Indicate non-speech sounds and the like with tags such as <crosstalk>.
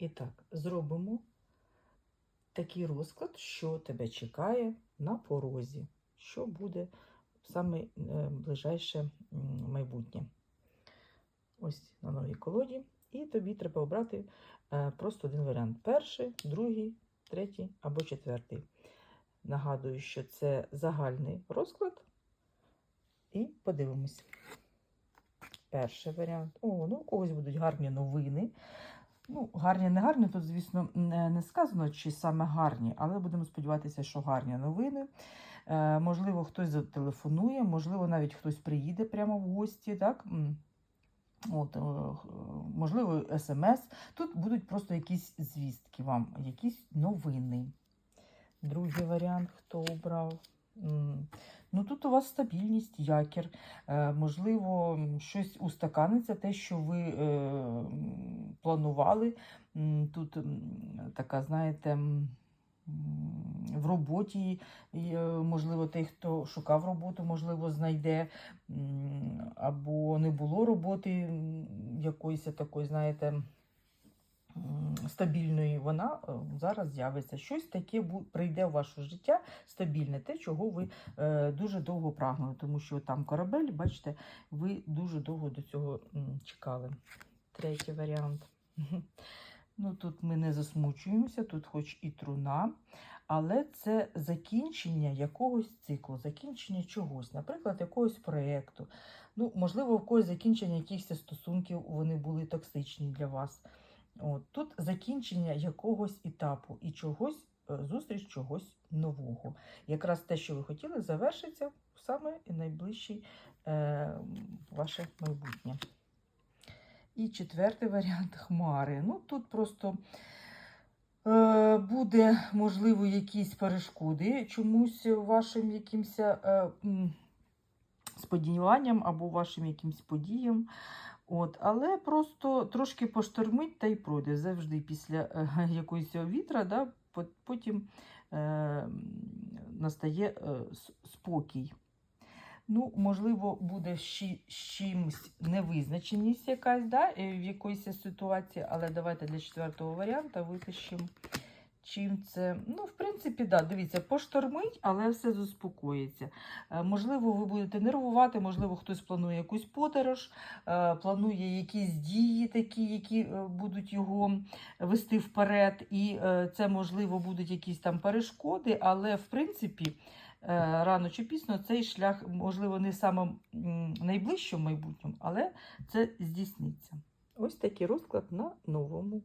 І так, зробимо такий розклад, що тебе чекає на порозі, що буде в саме е, ближайше майбутнє. Ось на новій колоді. І тобі треба обрати е, просто один варіант: перший, другий, третій або четвертий. Нагадую, що це загальний розклад. І подивимось. Перший варіант. О, ну у когось будуть гарні новини. Ну, гарні, не гарні, тут, звісно, не сказано, чи саме гарні, але будемо сподіватися, що гарні новини. Е, можливо, хтось зателефонує, можливо, навіть хтось приїде прямо в гості, так? От, е, можливо, смс. Тут будуть просто якісь звістки вам, якісь новини. Другий варіант, хто обрав. Ну, тут у вас стабільність, якір. Е, можливо, щось устаканиться, те, що ви е, планували. Тут така, знаєте, в роботі, е, можливо, той, хто шукав роботу, можливо, знайде, або не було роботи якоїсь такої, знаєте, стабільної, вона е, зараз з'явиться. Щось таке прийде в ваше життя стабільне, те, чого ви е, дуже довго прагнули, тому що там корабель, бачите, ви дуже довго до цього чекали. Третій варіант. Ну, тут ми не засмучуємося, тут хоч і труна, але це закінчення якогось циклу, закінчення чогось, наприклад, якогось проєкту. Ну, можливо, в когось закінчення якихось стосунків вони були токсичні для вас. От, тут закінчення якогось етапу і чогось, е, зустріч чогось нового. Якраз те, що ви хотіли, завершиться в саме найближчий е, ваше майбутнє. І четвертий варіант хмари. Ну, тут просто е, буде, можливо, якісь перешкоди чомусь вашим якимось е, сподіванням або вашим якимсь подіям. От, але просто трошки поштормить та й пройде. Завжди після е, <laughs> якоїсь вітра, да, потім е, настає е, спокій. Ну, можливо, буде ще з чимось невизначеність якась, да, е, в якоїсь ситуації, але давайте для четвертого варіанта випишемо, чим це. Ну, в принципі, да, дивіться, поштормить, але все заспокоїться. Е, Можливо, ви будете нервувати, можливо, хтось планує якусь подорож, е, планує якісь дії такі, які е, будуть його вести вперед. І це, можливо, будуть якісь там перешкоди, але в принципі. Рано чи пізно цей шлях, можливо, не в найближчому майбутньому, але це здійсниться. Ось такий розклад на новому